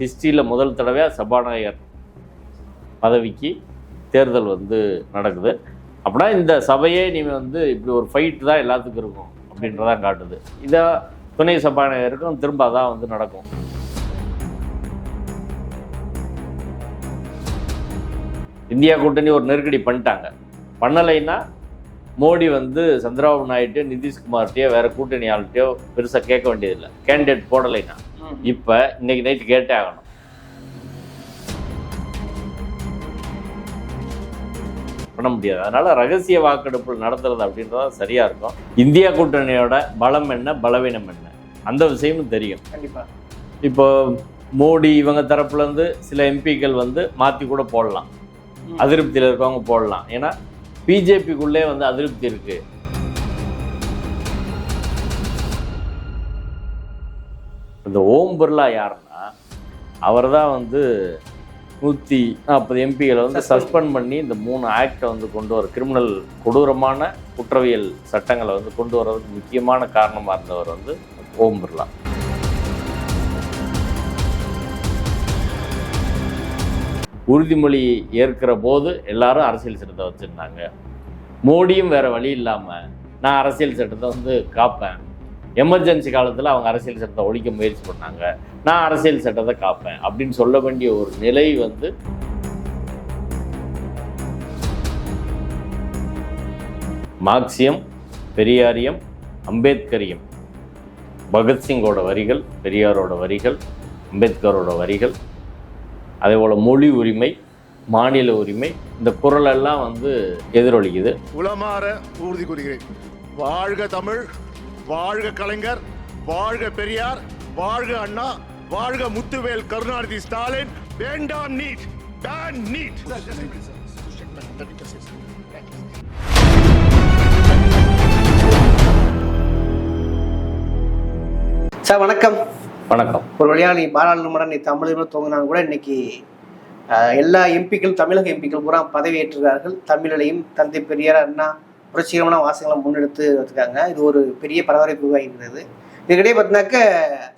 ஹிஸ்ட்ரியில் முதல் தடவையாக சபாநாயகர் பதவிக்கு தேர்தல் வந்து நடக்குது. அப்படின்னா இந்த சபையே நீ வந்து இப்படி ஒரு ஃபைட் தான் எல்லாத்துக்கும் இருக்கும் அப்படின்றதான் காட்டுது. இதை துணை சபாநாயகருக்கும் திரும்ப அதான் வந்து நடக்கும். இந்தியா கூட்டணி ஒரு நெருக்கடி பண்ணிட்டாங்க. பண்ணலைன்னா மோடி வந்து சந்திரபாபு நாயுடு நிதிஷ்குமார்கிட்டயோ வேறு கூட்டணி ஆள்கிட்டையோ பெருசாக கேட்க வேண்டியதில்லை. கேண்டிடேட் போடலைன்னா. இப்போ இன்னைக்கு நைட்டு கேட்டே ஆகணும். பண்ண முடியாது. அதனால ரகசிய வாக்கெடுப்பு நடத்துறது அப்படின்றது சரியா இருக்கும். இந்தியா கூட்டணியோட பலம் என்ன பலவீனம் என்ன? அந்த விஷயமும் தெரியும். கண்டிப்பா. இப்போ மோடி இவங்க தரப்புல இருந்து சில எம்பிக்கள் வந்து மாற்றி கூட போடலாம். அதிருப்தியில் இருக்கவங்க போடலாம். ஏன்னா பிஜேபிக்குள்ளே வந்து அதிருப்தி இருக்கு. இந்த ஓம் பிர்லா யாருன்னா அவர் தான் வந்து நூற்றி நாற்பது எம்பிகளை வந்து. சஸ்பெண்ட் பண்ணி இந்த மூணு ஆக்டை வந்து கொண்டு வர கிரிமினல் கொடூரமான குற்றவியல் சட்டங்களை வந்து கொண்டு வர்றதுக்கு முக்கியமான காரணமாக இருந்தவர் வந்து ஓம் பிர்லா உறுதிமொழி ஏற்கிற போது எல்லாரும் அரசியல் சட்டத்தை வச்சுருந்தாங்க மோடியும் வேற வழி இல்லாமல் நான் அரசியல் சட்டத்தை வந்து காப்பேன் எமர்ஜென்சி காலத்தில் அவங்க அரசியல் சட்டத்தை ஒழிக்க முயற்சி பண்ணாங்க. நான் அரசியல் சட்டத்தை காப்பேன் அப்படின்னு சொல்ல வேண்டிய ஒரு நிலை வந்து மார்க்சியம் பெரியாரியம் அம்பேத்கரியம். பகத்சிங்கோட வரிகள் பெரியாரோட வரிகள் அம்பேத்கரோட வரிகள். அதே போல் மொழி உரிமை மாநில உரிமை இந்த குரல் எல்லாம் வந்து எதிரொலிக்குது. உளமாற உறுதி கூறுகிறேன் வாழ்க தமிழ் வாழ்க கலைஞர் வாழ்க பெரியார் வாழ்க அண்ணா வாழ்க முத்துவேல் கருணாநிதி ஸ்டாலின். வேண்டாம் நீட் பேன் நீட். சார் வணக்கம். வணக்கம். ஒரு வழியாக நீ பாராளுமன்றம் நீ தமிழகம் துவங்கினாலும் கூட இன்னைக்கு எல்லா எம்பிக்கள் தமிழக எம்பிக்கள் பூரா பதவியேற்றுகிறார்கள் தமிழிலையும் தந்தை பெரியார் அண்ணா புரட்சிகரமான வாசகங்களை முன்னெடுத்து வச்சுருக்காங்க இது ஒரு பெரிய பரபரப்பு உருவாகிறது இதுக்கிடையே பார்த்தீங்கன்னாக்க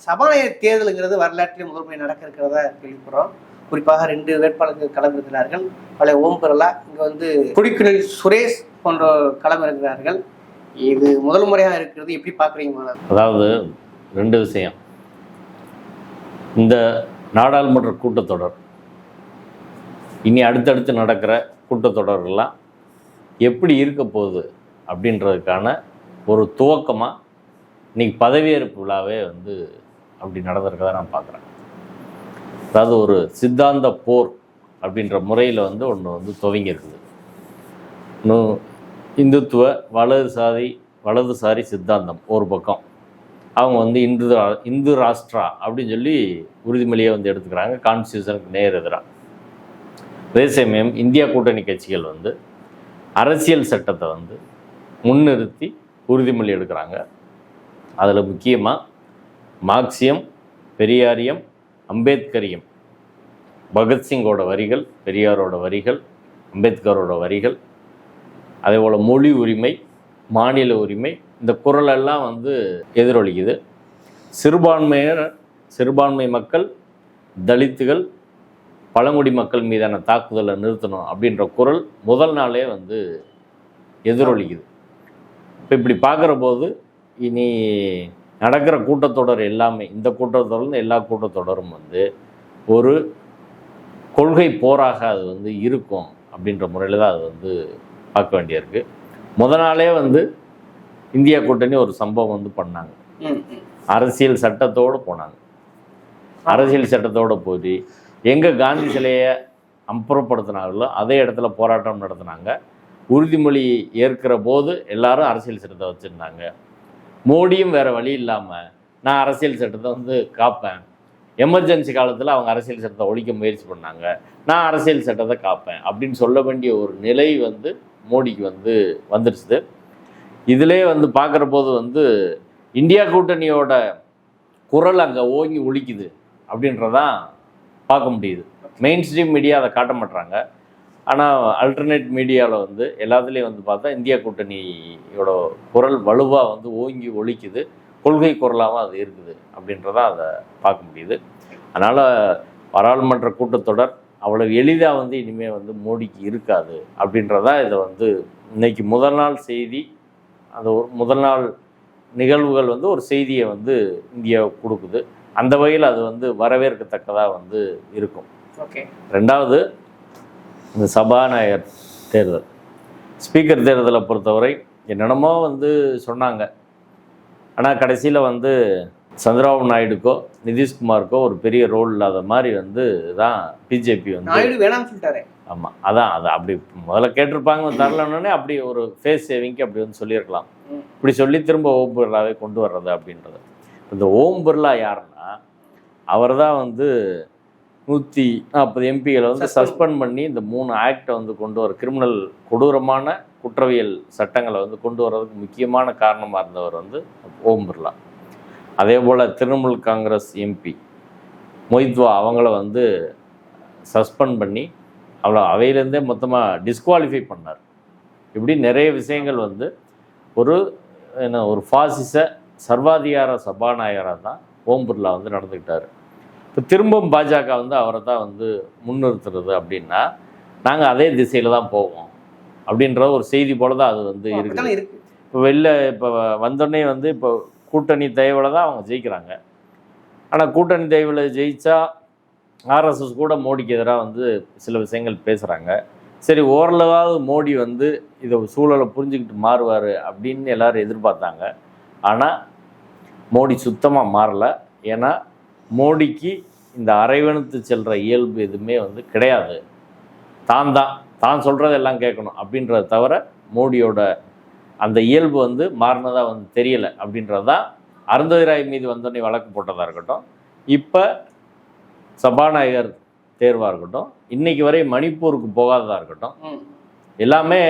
சபாநாயகர் தேர்தலுங்கிறது வரலாற்றில் முதல் முறை நடக்க இருக்கிறதா கேள்விப்படுறோம். குறிப்பாக ரெண்டு வேட்பாளர்கள் களமிருக்கிறார்கள் பழைய ஓம் பிர்லா இங்கே வந்து குடிக்குனில் சுரேஷ் போன்ற களமிருக்கிறார்கள் இது முதல் முறையாக இருக்கிறது. எப்படி பார்க்குறீங்க அதாவது ரெண்டு விஷயம். இந்த நாடாளுமன்ற கூட்டத்தொடர் இனி அடுத்தடுத்து நடக்கிற கூட்டத்தொடர்கள்லாம் எப்படி இருக்க போகுது அப்படின்றதுக்கான ஒரு துவக்கமாக இன்றைக்கி பதவியேற்பு விழாவே வந்து அப்படி நடந்திருக்கதை நான் பார்க்குறேன். அதாவது ஒரு சித்தாந்த போர் அப்படின்ற முறையில் வந்து ஒன்று வந்து துவங்கியிருக்குது. இன்னும் இந்துத்துவ வலதுசாரி வலதுசாரி சித்தாந்தம் ஒரு பக்கம். அவங்க வந்து இந்து இந்து ராஷ்டிரா அப்படின்னு சொல்லி உறுதிமொழியை வந்து எடுத்துக்கிறாங்க. கான்ஸ்டியூஷனுக்கு நேர் எதிராக அதே சமயம் இந்தியா கூட்டணி கட்சிகள் வந்து அரசியல் சட்டத்தை வந்து முன்னிறுத்தி உறுதிமொழி எடுக்கிறாங்க. அதில் முக்கியமாக மார்க்சியம் பெரியாரியம் அம்பேத்கரியம். பகத்சிங்கோட வரிகள் பெரியாரோட வரிகள் அம்பேத்கரோட வரிகள். அதே போல் மொழி உரிமை மாநில உரிமை இந்த குரல் எல்லாம் வந்து எதிரொலிக்குது. சிறுபான்மையர் சிறுபான்மை மக்கள் தலித்துகள் பழங்குடி மக்கள் மீதான தாக்குதலை நிறுத்தணும் அப்படின்ற குரல் முதல் நாளே வந்து எதிரொலிக்குது. இப்போ இப்படி பார்க்குற போது இனி நடக்கிற கூட்டத்தொடர் எல்லாமே இந்த கூட்டத்தொடர்ந்து எல்லா கூட்டத்தொடரும் வந்து ஒரு கொள்கை போராக அது வந்து இருக்கும் அப்படின்ற முறையில் தான் அது வந்து பார்க்க வேண்டியிருக்கு. முத நாளே வந்து இந்தியா கூட்டணி ஒரு சம்பவம் வந்து பண்ணாங்க. அரசியல் சட்டத்தோடு போனாங்க. அரசியல் சட்டத்தோடு போய் எங்கே காந்தி சிலையை அப்புறப்படுத்தினாங்களோ அதே இடத்துல போராட்டம் நடத்தினாங்க. உறுதிமொழி ஏற்கிற போது எல்லாரும் அரசியல் சட்டத்தை வச்சுருந்தாங்க. மோடியும் வேறு வழி இல்லாமல் நான் அரசியல் சட்டத்தை வந்து காப்பேன். எமர்ஜென்சி காலத்தில் அவங்க அரசியல் சட்டத்தை ஒழிக்க முயற்சி பண்ணாங்க. நான் அரசியல் சட்டத்தை காப்பேன் அப்படின்னு சொல்ல வேண்டிய ஒரு நிலை வந்து மோடிக்கு வந்து வந்துடுச்சு இதிலே வந்து பார்க்குற போது வந்து இந்தியா கூட்டணியோட குரல் அங்கே ஓங்கி ஒழிக்குது அப்படின்றதான் பார்க்க முடியுது. மெயின் ஸ்ட்ரீம் மீடியா அதை காட்ட மாட்டுறாங்க ஆனால் அல்டர்னேட் மீடியாவில் வந்து எல்லாத்துலேயும் வந்து பார்த்தா இந்தியா கூட்டணியோட குரல் வலுவாக வந்து ஓங்கி ஒழிக்குது. கொள்கை குரலாகவும் அது இருக்குது அப்படின்றதான் அதை பார்க்க முடியுது. அதனால் பாராளுமன்ற கூட்டத்தொடர் அவ்வளவு எளிதாக வந்து இனிமேல் வந்து மோடிக்கு இருக்காது அப்படின்றதா இதை வந்து இன்னைக்கு முதல் நாள் செய்தி. அந்த ஒரு முதல் நாள் நிகழ்வுகள் வந்து ஒரு செய்தியை வந்து இந்தியா கொடுக்குது. அந்த வகையில் அது வந்து வரவேற்கத்தக்கதாக வந்து இருக்கும். ஓகே. ரெண்டாவது இந்த சபாநாயகர் தேர்தல். ஸ்பீக்கர் தேர்தலை பொறுத்தவரை என்னென்னமோ வந்து சொன்னாங்க. ஆனால் கடைசியில் வந்து சந்திரபாபு நாயுடுக்கோ நிதிஷ்குமாருக்கோ ஒரு பெரிய ரோல் இல்லாத மாதிரி வந்து தான் பிஜேபி வந்து நாயுடு வேணாம்னு சொல்லிட்டாரு. ஆமாம் அதான் அது அப்படி முதல்ல கேட்டிருப்பாங்க தரலன்னொடனே அப்படி ஒரு ஃபேஸ் சேவிங்க்கு அப்படி வந்து சொல்லியிருக்கலாம். இப்படி சொல்லி திரும்ப பிர்லாவே கொண்டு வர்றது அப்படின்றது. இந்த ஓம் பிர்லா யாருன்னா அவர் தான் வந்து நூற்றி நாற்பது எம்பிகளை வந்து. சஸ்பெண்ட் பண்ணி இந்த மூணு ஆக்டை வந்து கொண்டு வர கிரிமினல் கொடூரமான குற்றவியல் சட்டங்களை வந்து கொண்டு வர்றதுக்கு முக்கியமான காரணமாக இருந்தவர் வந்து ஓம் பிர்லா அதே போல் திரிணாமுல் காங்கிரஸ் எம்பி மொய்த்வா அவங்கள வந்து சஸ்பெண்ட் பண்ணி அவ்வளோ அவையிலேருந்தே மொத்தமாக டிஸ்குவாலிஃபை பண்ணார் இப்படி நிறைய விஷயங்கள் வந்து ஒரு என்ன ஒரு பாசிச சர்வாதிகார சபாநாயகராக தான் ஓம் பிர்லா வந்து நடந்துக்கிட்டார். இப்போ திரும்பவும் பாஜக வந்து அவரை தான் வந்து முன்னிறுத்துறது அப்படின்னா நாங்கள் அதே திசையில் தான் போவோம் அப்படின்ற ஒரு செய்தி போல தான் அது வந்து இருக்குது. இப்போ வெளில இப்போ வந்தோடனே வந்து இப்போ கூட்டணி தயவில் தான் அவங்க ஜெயிக்கிறாங்க. ஆனால் கூட்டணி தயவில் ஜெயிச்சா ஆர்எஸ்எஸ் கூட மோடிக்கு எதிராக வந்து சில விஷயங்கள் பேசுகிறாங்க சரி ஓரளவாவது மோடி வந்து இதை சூழலை புரிஞ்சுக்கிட்டு மாறுவார் அப்படின்னு எல்லாரும் எதிர்பார்த்தாங்க. ஆனால் மோடி சுத்தமாக மாறல. ஏன்னா மோடிக்கு இந்த அரைவணுத்து செல்கிற இயல்பு எதுவுமே வந்து கிடையாது. தான் தான் தான் சொல்கிறதெல்லாம் கேட்கணும் அப்படின்றத தவிர மோடியோட அந்த இயல்பு வந்து மாறினதாக வந்து தெரியலை அப்படின்றது தான் அருந்ததிராய் மீது வந்தோடனே வழக்கு போட்டதாக இருக்கட்டும். இப்போ சபாநாயகர் தேர்வாக இருக்கட்டும். இன்னைக்கு வரை மணிப்பூருக்கு போகாததாக இருக்கட்டும். எல்லாமே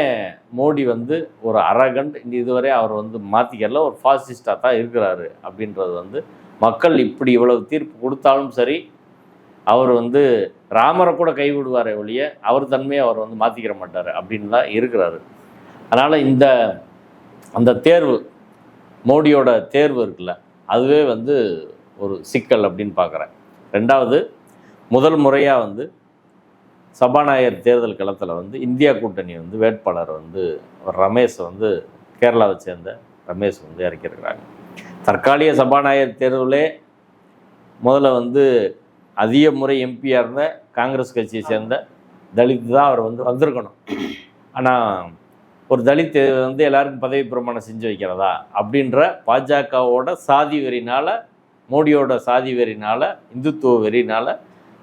மோடி வந்து ஒரு அரகண்ட் இதுவரை அவர் வந்து மாற்றிக்கல ஒரு ஃபாசிஸ்டாக தான் இருக்கிறாரு அப்படின்றது வந்து மக்கள் இப்படி இவ்வளவு தீர்ப்பு கொடுத்தாலும் சரி அவர் வந்து ராமரை கூட கைவிடுவார் ஒழிய அவர் தன்மையை அவர் வந்து மாற்றிக்கிற மாட்டார் அப்படின்னு தான் இருக்கிறாரு. அதனால் இந்த அந்த தேர்வு மோடியோட தேர்வு இருக்குல்ல அதுவே வந்து ஒரு சிக்கல் அப்படின்னு பார்க்குறேன். ரெண்டாவது முதல் முறையாக வந்து சபாநாயகர் தேர்தல் களத்தில் வந்து இந்தியா கூட்டணி வந்து வேட்பாளர் வந்து ரமேஷ் வந்து கேரளாவை சேர்ந்த ரமேஷ் வந்து இறக்கியிருக்கிறாங்க தற்காலிக சபாநாயகர் தேர்தலே முதல்ல வந்து அதிக முறை எம்பியாக இருந்த காங்கிரஸ் கட்சியை சேர்ந்த தலித் தான் அவர் வந்து வந்திருக்கணும். ஆனால் ஒரு தலித் வந்து எல்லாருக்கும் பதவி பிரமாணம் செஞ்சு வைக்கிறதா அப்படின்ற பாஜகவோட சாதி வெறினால் மோடியோட சாதி வெறினால் இந்துத்துவ வெறினால்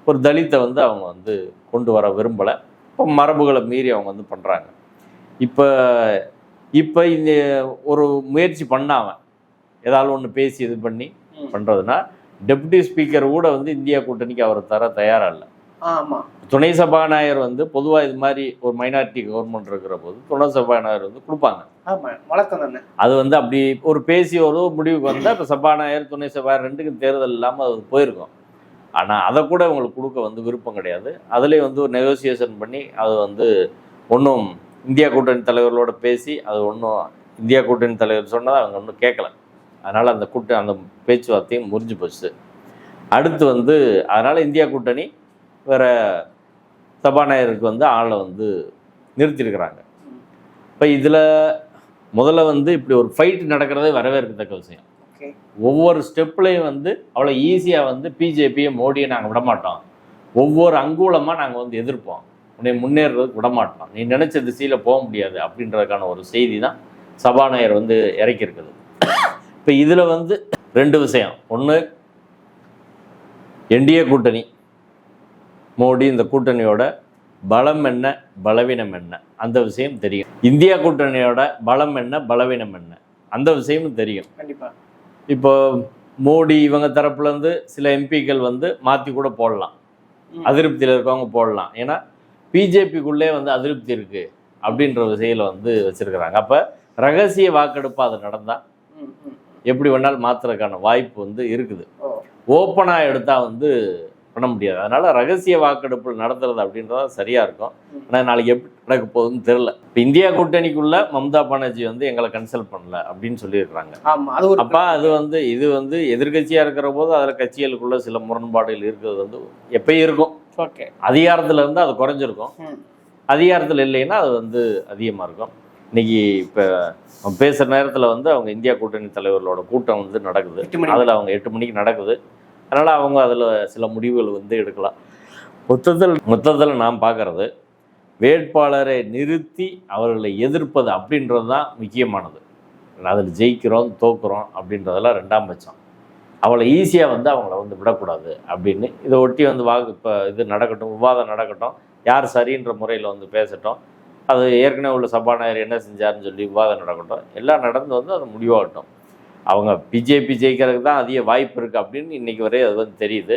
ஒரு தலித்தை வந்து அவங்க வந்து கொண்டு வர விரும்பலை. இப்போ மரபுகளை மீறி அவங்க வந்து பண்ணுறாங்க இப்போ இப்போ இந்த ஒரு முயற்சி பண்ணாம ஏதாவது ஒன்று பேசி இது பண்ணி. பண்ணுறதுனா டெப்யூட்டி ஸ்பீக்கர் கூட வந்து இந்தியா கூட்டணிக்கு அவர் தர தயாராக இல்லை. ஆமா. துணை சபாநாயகர் வந்து பொதுவாக இது மாதிரி ஒரு மைனாரிட்டி கவர்மெண்ட் இருக்கிற போது துணை சபாநாயகர் வந்து கொடுப்பாங்க. அது வந்து அப்படி ஒரு பேசி ஒரு முடிவுக்கு வந்தால் இப்போ சபாநாயகர் துணை சபாநாயகர் ரெண்டுக்கும் தேர்தல் இல்லாமல் அது போயிருக்கும். ஆனால் அதை கூட அவங்களுக்கு கொடுக்க வந்து விருப்பம் கிடையாது. அதுலேயே வந்து ஒரு நெகோசியேஷன் பண்ணி அது வந்து ஒன்றும் இந்தியா கூட்டணி தலைவர்களோட பேசி அது ஒன்றும் இந்தியா கூட்டணி தலைவர் சொன்னதை அவங்க ஒன்றும் கேட்கல. அதனால் அந்த கூட்ட அந்த பேச்சுவார்த்தையும் முறிஞ்சு போச்சு. அடுத்து வந்து அதனால் இந்தியா கூட்டணி வேற சபாநாயகருக்கு வந்து ஆளை வந்து நிறுத்தியிருக்கிறாங்க. இப்போ இதில் முதல்ல வந்து இப்படி ஒரு ஃபைட் நடக்கிறதே வரவேற்கத்தக்க விஷயம். ஒவ்வொரு ஸ்டெப்லையும் வந்து அவ்வளோ ஈஸியாக வந்து பிஜேபியை மோடியை நாங்கள் விட மாட்டோம் ஒவ்வொரு அங்கூலமாக நாங்கள் வந்து எதிர்ப்போம். உன்னை முன்னேறதுக்கு விட மாட்டோம் நீ நினச்ச திசையில் போக முடியாது அப்படின்றதுக்கான ஒரு செய்தி தான் சபாநாயகர் வந்து இறக்கியிருக்குது. இப்போ இதில் வந்து ரெண்டு விஷயம். ஒன்று என்டிஏ கூட்டணி. மோடி இந்த கூட்டணியோட பலம் என்ன பலவீனம் என்ன? அந்த விஷயம் தெரியும். இந்தியா கூட்டணியோட பலம் என்ன பலவீனம் என்ன? அந்த விஷயமும் தெரியும். கண்டிப்பா. இப்போ மோடி இவங்க தரப்புல இருந்து சில எம்பிக்கள் வந்து மாற்றி கூட போடலாம். அதிருப்தியில் இருக்கவங்க போடலாம். ஏன்னா பிஜேபிக்குள்ளே வந்து அதிருப்தி இருக்கு அப்படின்ற விஷயில வந்து வச்சிருக்கிறாங்க. அப்போ ரகசிய வாக்கெடுப்பு அது நடந்தால். எப்படி வேணாலும் மாற்றுறதுக்கான வாய்ப்பு வந்து இருக்குது. ஓப்பனாக எடுத்தால் வந்து பண்ண முடியாது. அதனால ரகசிய வாக்கெடுப்பு நடத்துறது அப்படின்றது சரியா இருக்கும். ஆனால் நாளைக்கு எப்படி நடக்க போகுதுன்னு தெரியல. இப்போ இந்தியா கூட்டணிக்குள்ள மம்தா பானர்ஜி வந்து எங்களை கன்சல்ட் பண்ணல அப்படின்னு சொல்லியிருக்கிறாங்க. அப்பா அது வந்து இது வந்து எதிர்க்கட்சியா இருக்கிற போது அதில் கட்சிகளுக்குள்ள சில முரண்பாடுகள் இருக்கிறது வந்து எப்பயும் இருக்கும். ஓகே. அதிகாரத்துல இருந்து அது குறைஞ்சிருக்கும். அதிகாரத்தில் இல்லைன்னா அது வந்து அதிகமாக இருக்கும். இன்னைக்கு இப்போ பேசுகிற நேரத்தில் வந்து அவங்க இந்தியா கூட்டணி தலைவர்களோட கூட்டம் வந்து நடக்குது. அதில் அவங்க எட்டு மணிக்கு நடக்குது. அதனால் அவங்க அதில் சில முடிவுகள் வந்து எடுக்கலாம். மொத்தத்தில் மொத்தத்தில் நாம் பார்க்குறது வேட்பாளரை நிறுத்தி அவர்களை எதிர்ப்பது அப்படின்றது தான் முக்கியமானது. அதில் ஜெயிக்கிறோம் தோக்குறோம் அப்படின்றதெல்லாம் ரெண்டாம் பட்சம். அவளை ஈஸியாக வந்து அவங்கள வந்து விடக்கூடாது அப்படின்னு. இதை ஒட்டி வந்து வாக்கு இப்போ இது நடக்கட்டும் விவாதம் நடக்கட்டும் யார் சரின்ற முறையில் வந்து பேசட்டும். அது ஏற்கனவே உள்ள சபாநாயகர் என்ன செஞ்சாருன்னு சொல்லி விவாதம் நடக்கட்டும். எல்லாம் நடந்து வந்து அது முடிவாகட்டும். அவங்க பிஜேபி ஜெயிக்கிறதுக்கு தான் அதிக வாய்ப்பு இருக்குது அப்படின்னு இன்னைக்கு வரை அது வந்து தெரியுது.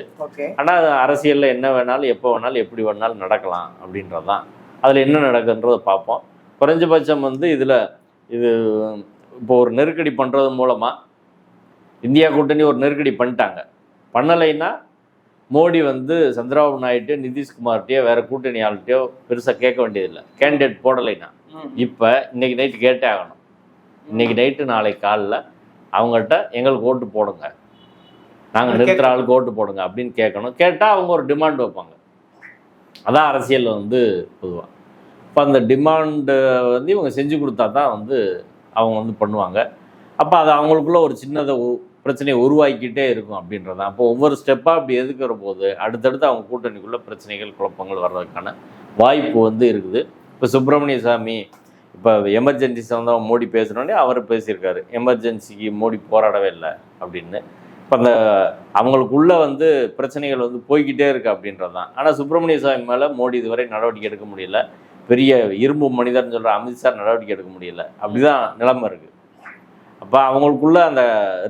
ஆனால் அரசியலில் என்ன வேணாலும் எப்போ வேணாலும் எப்படி வேணாலும் நடக்கலாம் அப்படின்றது தான். அதில் என்ன நடக்குன்றதை பார்ப்போம். குறைஞ்சபட்சம் வந்து இதில் இது இப்போ ஒரு நெருக்கடி பண்ணுறது மூலமாக இந்தியா கூட்டணி ஒரு நெருக்கடி பண்ணிட்டாங்க. பண்ணலைன்னா மோடி வந்து சந்திரபாபு நாயுடு நிதிஷ்குமார்கிட்டயோ வேற கூட்டணி ஆள்கிட்டயோ பெருசாக கேட்க வேண்டியதில்லை. கேண்டிடேட் போடலைன்னா. இப்போ இன்னைக்கு நைட்டு கேட்டே ஆகணும். இன்னைக்கு நைட்டு நாளைக்கு காலைல அவங்கள்ட்ட எங்களுக்கு ஓட்டு போடுங்க. நாங்கள் நிறுத்துற ஆளுக்கு ஓட்டு போடுங்க அப்படின்னு கேட்கணும். கேட்டால் அவங்க ஒரு டிமாண்ட் வைப்பாங்க. அதான் அரசியலில் வந்து பொதுவாக இப்போ அந்த டிமாண்டு வந்து இவங்க செஞ்சு கொடுத்தா தான் வந்து அவங்க வந்து பண்ணுவாங்க. அப்போ அது அவங்களுக்குள்ள ஒரு சின்னதை பிரச்சனையை உருவாக்கிட்டே இருக்கும் அப்படின்றது தான் அப்போ ஒவ்வொரு ஸ்டெப்பாக அப்படி எதுக்கிற போது அடுத்தடுத்து அவங்க கூட்டணிக்குள்ள பிரச்சனைகள் குழப்பங்கள் வர்றதுக்கான வாய்ப்பு வந்து இருக்குது. இப்போ சுப்பிரமணிய சாமி இப்போ எமர்ஜென்சி சம்மந்தமாக மோடி பேசுனோடனே அவர் பேசியிருக்காரு. எமர்ஜென்சிக்கு மோடி போராடவே இல்லை அப்படின்னு. இப்போ அந்த அவங்களுக்குள்ள வந்து பிரச்சனைகள் வந்து போய்க்கிட்டே இருக்கு அப்படின்றது தான் ஆனால் சுப்பிரமணிய சுவாமி மேலே மோடி இதுவரை நடவடிக்கை எடுக்க முடியல. பெரிய இரும்பு மனிதர்னு சொல்கிற அமித்ஷா நடவடிக்கை எடுக்க முடியல. அப்படிதான் நிலைமை இருக்குது அப்போ அவங்களுக்குள்ள அந்த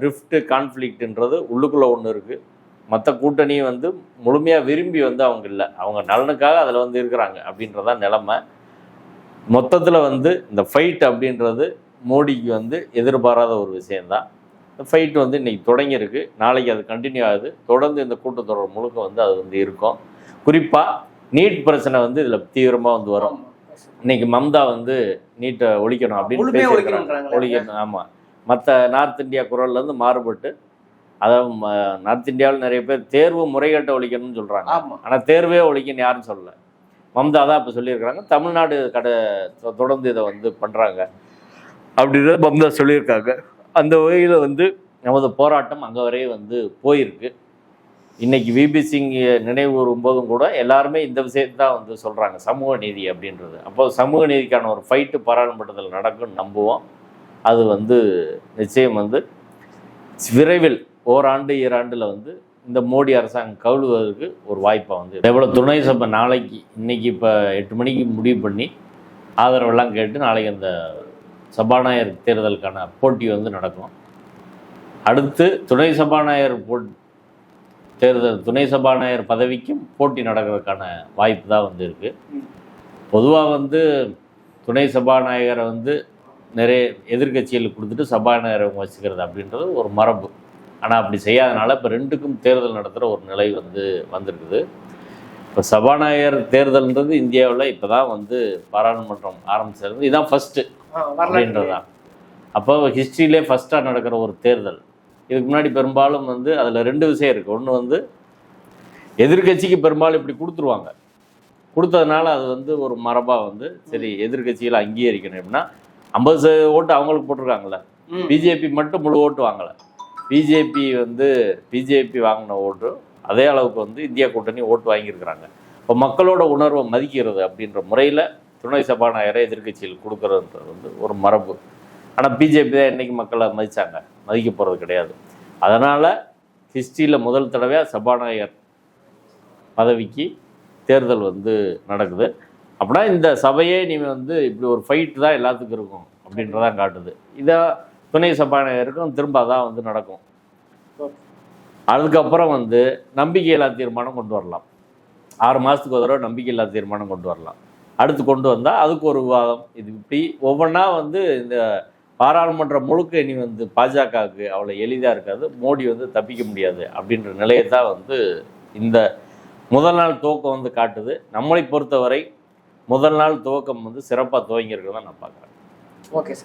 ரிஃப்ட்டு கான்ஃப்ளிக்ட்ன்றது உள்ளுக்குள்ளே ஒன்று இருக்குது மற்ற கூட்டணியும் வந்து முழுமையாக விரும்பி வந்து அவங்க இல்லை. அவங்க நலனுக்காக அதில் வந்து இருக்கிறாங்க அப்படின்றதான் நிலைமை. மொத்தத்தில் வந்து இந்த ஃபைட் அப்படின்றது மோடிக்கு வந்து எதிர்பாராத ஒரு விஷயந்தான் இந்த ஃபைட் வந்து இன்னைக்கு தொடங்கியிருக்கு. நாளைக்கு அது கண்டினியூ ஆகுது. தொடர்ந்து இந்த கூட்டத்தொடர் முழுக்க வந்து அது வந்து இருக்கும். குறிப்பாக நீட் பிரச்சனை வந்து இதில் தீவிரமாக வந்து வரும். இன்னைக்கு மம்தா வந்து நீட்டை ஒழிக்கணும் அப்படின்னு பேசியிருக்கிறாங்க. ஒழிக்கணும் ஆமாம் மற்ற நார்த் இந்தியா குரல்லேருந்து மாறுபட்டு அதாவது நார்த் இந்தியாவில் நிறைய பேர் தேர்வு முறைகேட்டை ஒழிக்கணும்னு சொல்கிறாங்க ஆனால் தேர்வே ஒழிக்கன்னு யாரும் சொல்லல. மம்தா தான் இப்போ சொல்லியிருக்கிறாங்க. தமிழ்நாடு கடை தொ- தொடர்ந்து இதை வந்து பண்ணுறாங்க அப்படின்றத மம்தா சொல்லியிருக்காங்க. அந்த வகையில் வந்து நமது போராட்டம் அங்கே வரையே வந்து போயிருக்கு. இன்னைக்கு விபி சிங் நினைவுறும் போதும் கூட எல்லாருமே இந்த விஷயத்தை தான் வந்து சொல்கிறாங்க சமூக நீதி அப்படின்றது. அப்போ சமூக நீதிக்கான ஒரு ஃபைட்டு பாராளுமன்றத்தில் நடக்கும்னு நம்புவோம். அது வந்து நிச்சயம் வந்து விரைவில் ஓராண்டு ஈராண்டில் வந்து இந்த மோடி அரசாங்கம் கவுழுவதற்கு ஒரு வாய்ப்பை வந்து எவ்வளோ துணை சபை நாளைக்கு இன்னைக்கு இப்போ எட்டு மணிக்கு முடிவு பண்ணி ஆதரவெல்லாம் கேட்டு நாளைக்கு அந்த சபாநாயகர் தேர்தலுக்கான போட்டி வந்து நடக்கும். அடுத்து துணை சபாநாயகர் போ தேர்தல் துணை சபாநாயகர் பதவிக்கும் போட்டி நடக்கிறதுக்கான வாய்ப்பு தான் வந்து இருக்குது பொதுவாக வந்து துணை சபாநாயகரை வந்து நிறைய எதிர்கட்சிகளுக்கு கொடுத்துட்டு சபாநாயகரை வச்சுக்கிறது அப்படின்றது ஒரு மரபு. ஆனால் அப்படி செய்யாதனால இப்போ ரெண்டுக்கும் தேர்தல் நடத்துகிற ஒரு நிலை வந்து வந்திருக்குது. இப்போ சபாநாயகர் தேர்தல்ன்றது இந்தியாவில் இப்போ தான் வந்து பாராளுமன்றம் ஆரம்பிச்சிருந்து இதுதான் ஃபஸ்ட்டு அப்படின்றதான் அப்போ ஹிஸ்ட்ரியிலே ஃபஸ்ட்டாக நடக்கிற ஒரு தேர்தல். இதுக்கு முன்னாடி பெரும்பாலும் வந்து அதில் ரெண்டு விஷயம் இருக்குது ஒன்று வந்து எதிர்க்கட்சிக்கு பெரும்பாலும் இப்படி கொடுத்துருவாங்க. கொடுத்ததுனால அது வந்து ஒரு மரபாக வந்து சரி எதிர்க்கட்சிகளை அங்கீகரிக்கணும் எப்படின்னா ஐம்பது ஓட்டு அவங்களுக்கு போட்டிருக்காங்கல்ல. ம். பிஜேபி மட்டும் முழு ஓட்டு வாங்கலை. பிஜேபி வந்து பிஜேபி வாங்கின ஓட்டு அதே அளவுக்கு வந்து இந்தியா கூட்டணி ஓட்டு வாங்கியிருக்கிறாங்க. இப்போ மக்களோட உணர்வை மதிக்கிறது அப்படின்ற முறையில் துணை சபாநாயகரை எதிர்க்கட்சியில் கொடுக்குறதுன்றது வந்து ஒரு மரபு. ஆனால் பிஜேபி தான் இன்றைக்கி மக்களை மதித்தாங்க மதிக்க போகிறது கிடையாது. அதனால் ஹிஸ்ட்ரியில் முதல் தடவையாக சபாநாயகர் பதவிக்கு தேர்தல் வந்து நடக்குது. அப்படின்னா இந்த சபையே நீ வந்து இப்படி ஒரு ஃபைட்டு தான் எல்லாத்துக்கும் இருக்கும் அப்படின்றதான் காட்டுது. இதை துணை சபாநாயகருக்கும் திரும்ப அதான் வந்து நடக்கும். அதுக்கப்புறம் வந்து நம்பிக்கையில்லா தீர்மானம் கொண்டு வரலாம். ஆறு மாதத்துக்கு ஒரு தடவை நம்பிக்கையில்லா தீர்மானம் கொண்டு வரலாம். அடுத்து கொண்டு வந்தால் அதுக்கு ஒரு விவாதம். இது இப்படி ஒவ்வொன்றா வந்து இந்த பாராளுமன்றம் முழுக்க இனி வந்து பாஜகவுக்கு அவ்வளோ எளிதாக இருக்காது. மோடி வந்து தப்பிக்க முடியாது அப்படின்ற நிலையை தான் வந்து இந்த முதல் நாள் துவக்கம் வந்து காட்டுது. நம்மளை பொறுத்தவரை முதல் நாள் துவக்கம் வந்து சிறப்பாக துவங்கியிருக்கிறதா நான் பார்க்குறேன். Okay sir.